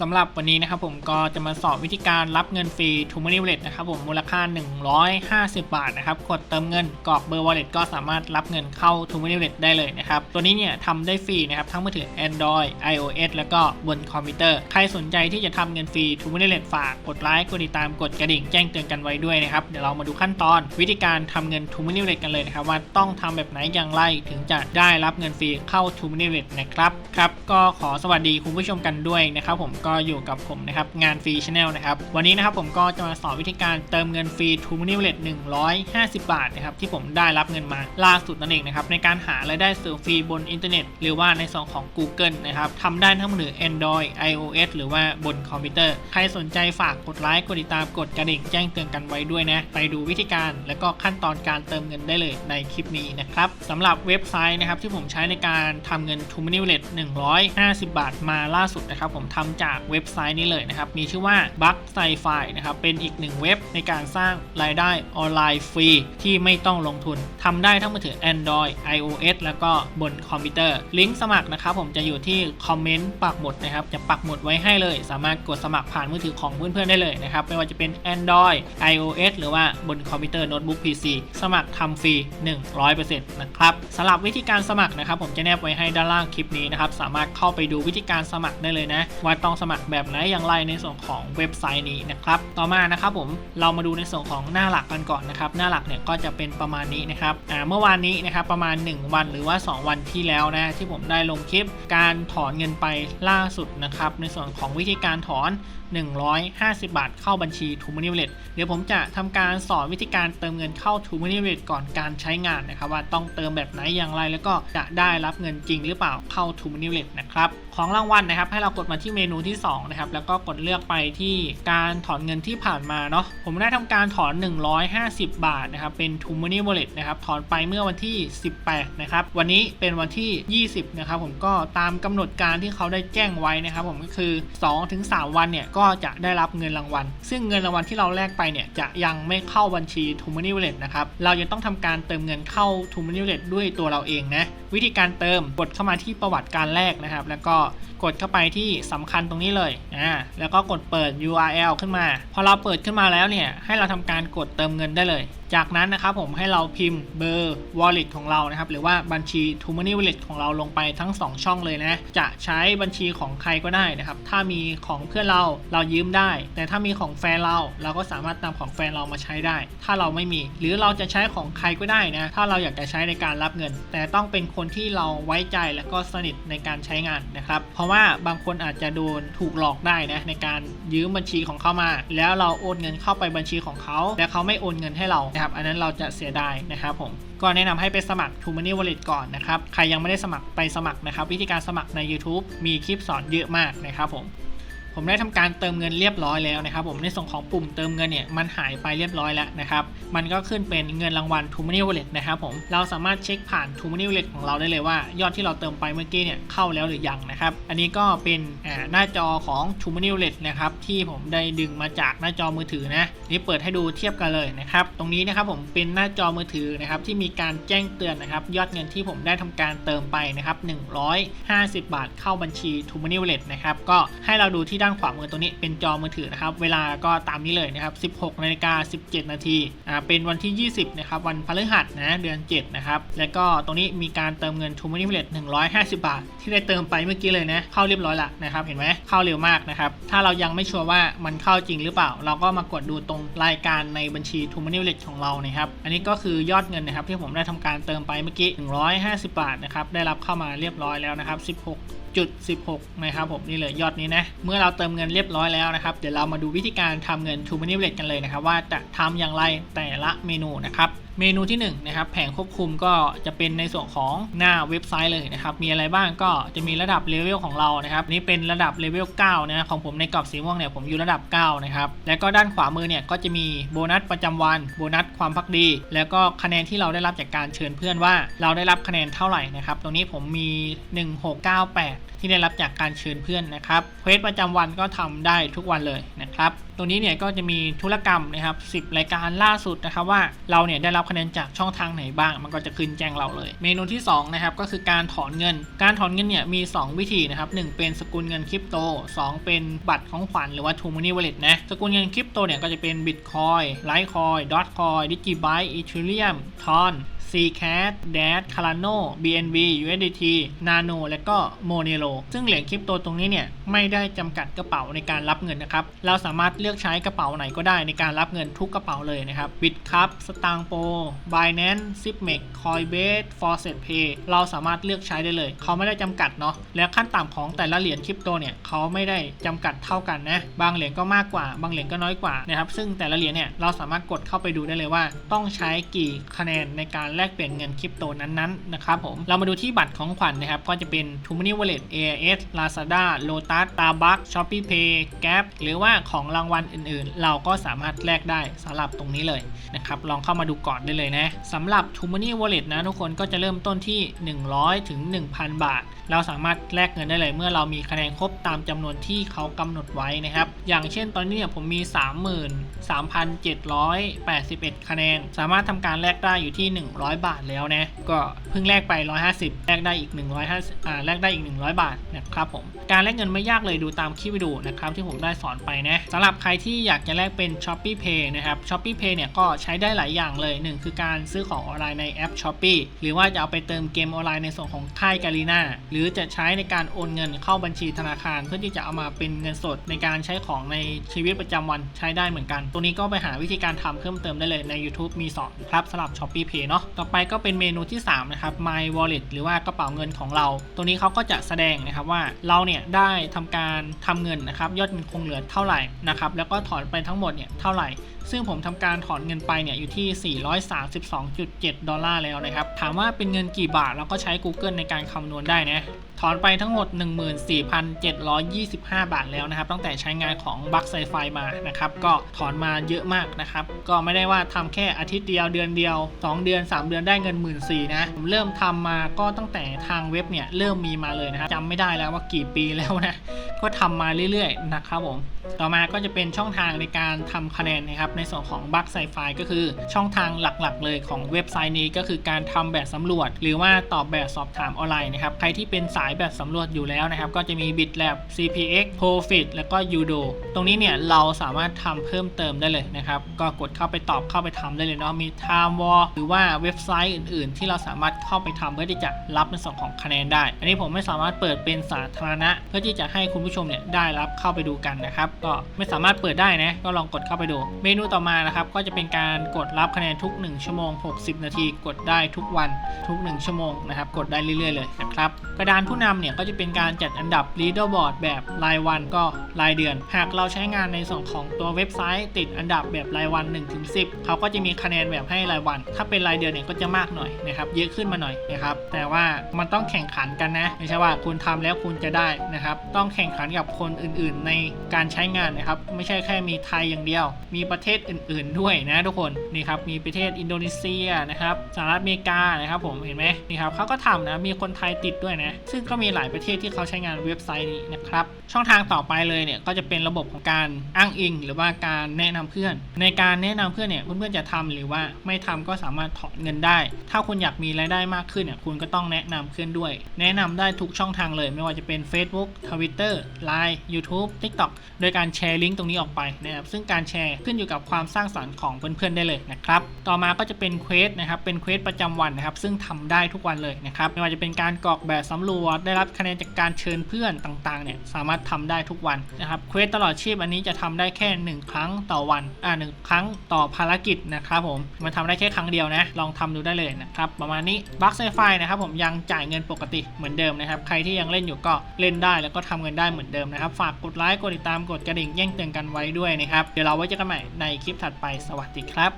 สำหรับวันนี้นะครับผมก็จะมาสอนวิธีการรับเงินฟรี t ู Money Wallet นะครับผมมูลค่า 150 บาทนะครับกดเติมเงินกรอกเบอร์ Wallet ก็สามารถรับเงินเข้า t ู Money Wallet ได้เลยนะครับ ตัวนี้เนี่ยทำได้ฟรีนะครับทั้งมือถือ Android iOS แล้วก็บนคอมพิวเตอร์ ใครสนใจที่จะทำเงินฟรี t ู Money Wallet ฝากกดไลค์กดติดตามกดกระดิ่งแจ้งเตือนกันไว้ด้วยนะครับเดี๋ยวเรามาดูขั้นตอน วิธีการทำเงิน t ู Money Wallet กันเลยนะครับว่าต้องทำแบบไหนอย่างไรถึงจะได้รับเงินฟรีเข้า t ู Money Wallet นะครับครับก็ขอสวัสดีคุณผู้ชมกันด้วยนะครับผมก็อยู่กับผมนะครับงานฟรีชแนลนะครับวันนี้นะครับผมก็จะมาสอนวิธีการเติมเงินฟรี t ู Money Wallet 150บบาทนะครับที่ผมได้รับเงินมาล่าสุดนั่นเองนะครับในการหารายได้เสริมฟรีบนอินเทอร์เน็ต หรือว่าในส่วนของ Google นะครับทำได้ทั้งมือถือ Android iOS หรือว่าบนคอมพิวเตอร์ ใครสนใจฝากกดไลค์กดติดตามกดกระดิ่งแจ้งเตือนกันไว้ด้วยนะไปดูวิธีการและก็ขั้นตอนการเติมเงินได้เลยในคลิปนี้นะครับสำหรับเว็บไซต์นะครับที่ผมใช้ในการทำเงิน t ู Money Wallet 150บาทมาล่าสุดนะครับผมทำจากเว็บไซต์นี้เลยนะครับ มีชื่อว่า b u g s c i f i นะครับ เป็นอีกหนึ่งเว็บในการสร้างรายได้ออนไลน์ฟรีที่ไม่ต้องลงทุนทำได้ทั้งมือถือ Android iOS แล้วก็บนคอมพิวเตอร์ ลิงก์สมัครนะครับผมจะอยู่ที่คอมเมนต์ปักหมุดนะครับ จะปักหมุดไว้ให้เลย สามารถกดสมัครผ่านมือถือของเพื่อนๆได้เลยนะครับ ไม่ว่าจะเป็น Android iOS หรือว่าบนคอมพิวเตอร์โน้ตบุ๊ก PC สมัครทำฟรี 100%นะครับสำหรับวิธีการสมัครนะครับ ผมจะแนบไว้ให้ด้านล่างคลิปนี้นะครับ สามารถเข้าไปดูวิธีการสมัครได้เลยนะว่าต้องสมัครแบบไหนอย่างไรในส่วนของเว็บไซต์นี้นะครับ ต่อมานะครับผมเรามาดูในส่วนของหน้าหลักกันก่อนนะครับ หน้าหลักเนี่ยก็จะเป็นประมาณนี้นะครับอ่าเมื่อวานนี้นะครับประมาณ 1 วันหรือว่า 2 วันที่แล้วนะที่ผมได้ลงคลิปการถอนเงินไปล่าสุดนะครับในส่วนของวิธีการถอน 150 บาทเข้าบัญชี t ู Money w a l เดี๋ยวผมจะทำการสอนวิธีการเติมเงินเข้า t ู Money w a l ก่อนการใช้งานนะครับว่าต้องเติมแบบไหนอย่างไร แล้วก็จะได้รับเงินจริงหรือเปล่าเข้า t ู Money w a l นะครับ ของรางวัลนะครับ ให้เรากดมาที่เมนูที่2นะครับแล้วก็กดเลือกไปที่การถอนเงินที่ผ่านมาเนาะผมได้ทำการถอน 150 บาทนะครับเป็น t ู Money Wallet นะครับถอนไปเมื่อวันที่ 18นะครับวันนี้เป็นวันที่ 20นะครับผมก็ตามกำหนดการที่เขาได้แจ้งไว้นะครับ ผมก็คือ 2-3 วันเนี่ยก็จะได้รับเงินรางวัล ซึ่งเงินรางวัลที่เราแลกไปเนี่ยจะยังไม่เข้าบัญชี t ู Money Wallet นะครับเราจะต้องทำการเติมเงินเข้า t ู Money Wallet ด้วยตัวเราเองนะวิธีการเติมกดเข้ามาที่ประวัติการแลกนะครับ แล้วก็กดเข้าไปที่สำคัญตรงนี้เลยอ่าแล้วก็กดเปิด URL ขึ้นมา พอเราเปิดขึ้นมาแล้วเนี่ยให้เราทำการกดเติมเงินได้เลย จากนั้นนะครับผมให้เราพิมพ์เบอร์ wallet ของเรานะครับหรือว่าบัญชี t ู Money Wallet ของเราลงไปทั้ง 2 ช่องเลยนะ จะใช้บัญชีของใครก็ได้นะครับถ้ามีของเพื่อนเราเรายืมได้ แต่ถ้ามีของแฟนเราเราก็สามารถนำของแฟนเรามาใช้ได้ ถ้าเราไม่มี หรือเราจะใช้ของใครก็ได้นะถ้าเราอยากจะใช้ในการรับเงิน แต่ต้องเป็นคนที่เราไว้ใจและก็สนิทในการใช้งานนะครับเพราะว่าบางคนอาจจะโดนถูกหลอกได้นะในการยืมบัญชีของเขามา แล้วเราโอนเงินเข้าไปบัญชีของเขาและเขาไม่โอนเงินให้เรานะครับ อันนั้นเราจะเสียดายนะครับผมก็แนะนำให้ไปสมัคร t ู Money Wallet ก่อนนะครับ ใครยังไม่ได้สมัครไปสมัครนะครับ วิธีการสมัครใน YouTube มีคลิปสอนเยอะมากนะครับผม ผมได้ทำการเติมเงินเรียบร้อยแล้วนะครับ ผมในส่วนของปุ่มเติมเงินเนี่ยมันหายไปเรียบร้อยแล้วนะครับ มันก็ขึ้นเป็นเงินรางวัล t ู Money Wallet นะครับผมเราสามารถเช็คผ่าน t ู Money Wallet ของเราได้เลยว่ายอดที่เราเติมไปเมื่อกี้เนี่ยเข้าแล้วหรือยังนะครับ อันนี้ก็เป็นอ่าหน้าจอของ t ู Money Wallet นะครับที่ผมได้ดึงมาจากหน้าจอมือถือนะนี่เปิดให้ดูเทียบกันเลยนะครับตรงนี้นะครับผมเป็นหน้าจอมือถือนะครับที่มีการแจ้งเตือนนะครับยอดเงินที่ผมได้ทำการเติมไปนะครับ150 บาทเข้าบัญชี t ู Money Wallet นะครับก็ให้เราดูที่านขวามือตรงนี้เป็นจอมือถือนะครับ เวลาก็ตามนี้เลยนะครับ 16นาฬิกา17 นาทีอ่าเป็นวันที่ 20 นะครับ วันพฤหัสนะเดือน 7 นะครับ แล้วก็ตรงนี้มีการเติมเงิน t ู Money Wallet 150 บาท ที่ได้เติมไปเมื่อกี้เลยนะเข้าเรียบร้อยละนะครับเห็นไหมเข้าเร็วมากนะครับถ้าเรายังไม่ชัวร์ว่ามันเข้าจริงหรือเปล่า เราก็มากดดูตรงรายการในบัญชี t ู Money Wallet ของเรานะครับอันนี้ก็คือยอดเงินนะครับที่ผมได้ทำการเติมไปเมื่อกี้ 150 บาทนะครับได้รับเข้ามาเรียบร้อยแล้วนะครับ 16 จุด16 นะครับผมนี่เลยยอดนี้นะ เมื่อเราเติมเงินเรียบร้อยแล้วนะครับ เดี๋ยวเรามาดูวิธีการทำเงิน t ู Money Wallet กันเลยนะครับ ว่าจะทำอย่างไรแต่ละเมนูนะครับ เมนูที่1นะครับแผงควบคุมก็จะเป็นในส่วนของหน้าเว็บไซต์เลยนะครับมีอะไรบ้างก็จะมีระดับเลเวลของเรานะครับนี่เป็นระดับเลเวล9นะของผมในกรอบสีม่วงเนี่ยผมอยู่ระดับ9นะครับแล้วก็ด้านขวามือเนี่ยก็จะมีโบนัสประจำวันโบนัสความพักดี แล้วก็คะแนนที่เราได้รับจากการเชิญเพื่อนว่า เราได้รับคะแนนเท่าไหร่นะครับตรงนี้ผมมี 1698 ที่ได้รับจากการเชิญเพื่อนนะครับเควสประจำวันก็ทำได้ทุกวันเลยนะครับ ตรงนี้เนี่ยก็จะมีธุรกรรมนะครับ10 รายการล่าสุดนะครับว่าเราเนี่ยได้รับคะแนนจากช่องทางไหนบ้าง มันก็จะขึ้นแจ้งเราเลย เมนูที่2นะครับก็คือการถอนเงิน การถอนเงินเนี่ยมี 2 วิธีนะครับ1เป็นสกุลเงินคริปโต 2 เป็นบัตรของขวัญหรือว่า True Money Wallet นะสกุลเงินคริปโตเนี่ยก็จะเป็น Bitcoin Litecoin Dotcoin Digibyte Ethereum Tron Ccat DAS Cardano BNB USDT Nano และก็ Monero ซึ่งเหรียญคริปโตตรงนี้เนี่ยไม่ได้จำกัดกระเป๋าในการรับเงินนะครับ เราสามารถเลือกใช้กระเป๋าไหนก็ได้ในการรับเงินทุกกระเป๋าเลยนะครับ Bitcup Stangpo Binance Zipmex Coinbase Faucet Pay เราสามารถเลือกใช้ได้เลย เขาไม่ได้จำกัดเนาะ และขั้นต่ำของแต่ละเหรียญคริปโตเนี่ยเขาไม่ได้จำกัดเท่ากันนะ บางเหรียญก็มากกว่า บางเหรียญก็น้อยกว่านะครับ ซึ่งแต่ละเหรียญเนี่ยเราสามารถกดเข้าไปดูได้เลยว่า ต้องใช้กี่คะแนนในการแลกเปลี่ยนเงินคริปโตนั้นๆนะครับผมเรามาดูที่บัตรของขวัญนะครับ ก็จะเป็น t o m o n y Wallet AIS Lazada Lotus Starbucks Shopee Pay Gap หรือว่าของรางวัลอื่นๆ เราก็สามารถแลกได้สำหรับตรงนี้เลยนะครับลองเข้ามาดูก่อนได้เลยนะสำหรับ t o m o n y Wallet นะทุกคนก็จะเริ่มต้นที่ 100 ถึง 1,000 บาท เราสามารถแลกเงินได้เลย เมื่อเรามีคะแนนครบตามจำนวนที่เขากำหนดไว้นะครับ อย่างเช่นตอนนี้เนี่ยผมมี33,781 คะแนน สามารถทำการแลกได้อยู่ที่ 100บาทแล้วนะ ก็เพิ่งแลกไป 150 แลกได้อีก 150อ่าแลกได้อีก 100 บาทนะครับผม การแลกเงินไม่ยากเลยดูตามคลิปวิดีโอนะครับที่ผมได้สอนไปนะสำหรับใครที่อยากจะแลกเป็น s h o p e e Pay นะครับ s h o p e e Pay เนี่ยก็ใช้ได้หลายอย่างเลยหนึ่งคือการซื้อของออนไลน์ในแอป s h o p e e หรือว่าจะเอาไปเติมเกมออนไลน์ในส่วนของค่ายกาลีนาหรือจะใช้ในการโอนเงินเข้าบัญชีธนาคารเพื่อที่จะเอามาเป็นเงินสดในการใช้ของในชีวิตประจำวันใช้ได้เหมือนกัน ตัวนี้ก็ไปหาวิธีการทำเพิ่มเติมได้เลยใน YouTube มีสอนครับสำหรับ s h o p e e Pay เนาะต่อไปก็เป็นเมนูที่ 3 นะครับ My Wallet หรือว่ากระเป๋าเงินของเรา ตัวนี้เขาก็จะแสดงนะครับว่าเราเนี่ยได้ทำการทำเงินนะครับ ยอดเงินคงเหลือเท่าไหร่นะครับ แล้วก็ถอนไปทั้งหมดเนี่ยเท่าไหร่ ซึ่งผมทำการถอนเงินไปเนี่ยอยู่ที่ 432.7 ดอลลาร์แล้วนะครับ ถามว่าเป็นเงินกี่บาทเราก็ใช้ Google ในการคำนวณได้นะถอนไปทั้งหมด 14,725 บาทแล้วนะครับ ตั้งแต่ใช้งานของบัคไซไฟมานะครับ ก็ถอนมาเยอะมากนะครับ ก็ไม่ได้ว่าทำแค่อาทิตย์เดียวเดือนเดียว 2 เดือน 3 เดือนได้เงิน 1 4ื่นนะผมเริ่มทำมาก็ตั้งแต่ทางเว็บเนี่ยเริ่มมีมาเลยนะครับจำไม่ได้แล้วว่ากี่ปีแล้วนะก็ทำมาเรื่อยๆนะครับผมต่อมาก็จะเป็นช่องทางในการทำคะแนนนะครับในส่วนของบัคไซไฟก็คือช่องทางหลักๆ เลยของเว็บไซต์นี้ก็คือการทำแบบสำรวจ หรือว่าตอบแบบสอบถามออนไลน์นะครับใครที่เป็นสายายแบบสำรวจอยู่แล้วนะครับ ก็จะมี BitLab CPX Profit แล้วก็ Udo ตรงนี้เนี่ยเราสามารถทำเพิ่มเติมได้เลยนะครับ ก็กดเข้าไปตอบเข้าไปทำได้เลยเนาะมี Time War หรือว่าเว็บไซต์อื่น ๆ ที่เราสามารถเข้าไปทำเพื่อที่จะรับในส่วนของคะแนนได้ อันนี้ผมไม่สามารถเปิดเป็นสาธารณะ เพื่อที่จะให้คุณผู้ชมเนี่ยได้รับเข้าไปดูกันนะครับ ก็ไม่สามารถเปิดได้นะก็ลองกดเข้าไปดู เมนูต่อมานะครับก็จะเป็นการกดรับคะแนนทุก 1 ชั่วโมง 60 นาที กดได้ทุกวันทุก 1 ชั่วโมงนะครับกดได้เรื่อยๆเลยนะครับกระดานผู้นำเนี่ยก็จะเป็นการจัดอันดับ leaderboard แบบรายวันก็รายเดือน หากเราใช้งานในส่วนของตัวเว็บไซต์ ติดอันดับแบบรายวัน 1-10 เขาก็จะมีคะแนนแบบให้รายวัน ถ้าเป็นรายเดือนเนี่ยก็จะมากหน่อยนะครับเยอะขึ้นมาหน่อยนะครับแต่ว่ามันต้องแข่งขันกันนะ ไม่ใช่ว่าคุณทำแล้วคุณจะได้นะครับต้องแข่งขันกับคนอื่นๆ ในการใช้งานนะครับไม่ใช่แค่มีไทยอย่างเดียว มีประเทศอื่น ๆด้วยนะทุกคนนี่ครับมีประเทศอินโดนีเซียนะครับสหรัฐอเมริกานะครับผมเห็นไหมนี่ครับเขาก็ทำนะมีคนไทยติดด้วยนะซึ่งก็มีหลายประเทศที่เขาใช้งานเว็บไซต์นี้นะครับ ช่องทางต่อไปเลยเนี่ยก็จะเป็นระบบของการอ้างอิง หรือว่าการแนะนำเพื่อน ในการแนะนำเพื่อนเนี่ยเพื่อนๆจะทำหรือว่าไม่ทำก็สามารถถอนเงินได้ ถ้าคุณอยากมีรายได้มากขึ้นเนี่ยคุณก็ต้องแนะนำเพื่อนด้วย แนะนำได้ทุกช่องทางเลย ไม่ว่าจะเป็น Facebook Twitter Line YouTube TikTok โดยการแชร์ลิงก์ตรงนี้ออกไปนะครับซึ่งการแชร์ขึ้นอยู่กับความสร้างสรรค์ของเพื่อนๆได้เลยนะครับต่อมาก็จะเป็นเควสนะครับเป็นเควสประจำวันนะครับซึ่งทำได้ทุกวันเลยนะครับไม่ว่าจะเป็นการกรอกแบบสำรวจได้รับคะแนนจากการเชิญเพื่อนต่างๆเนี่ยสามารถทำได้ทุกวันนะครับเควสตลอดชีพอันนี้จะทำได้แค่ 1 ครั้งต่อวันอ่าหนึ่งครั้งต่อภารกิจนะครับผมมันทำได้แค่ครั้งเดียวนะลองทำดูได้เลยนะครับประมาณนี้บัคไซไฟนะครับผมยังจ่ายเงินปกติเหมือนเดิมนะครับใครที่ยังเล่นอยู่ก็เล่นได้แล้วก็ทำเงินได้เหมือนเดิมนะครับฝากกดไลค์กดติดตามกดกระดิ่งแย่งเตือนกันไว้ด้วยนะครับเดี๋ยวเราไว้เจอกันใหม่ในคลิปถัดไปสวัสดีครับ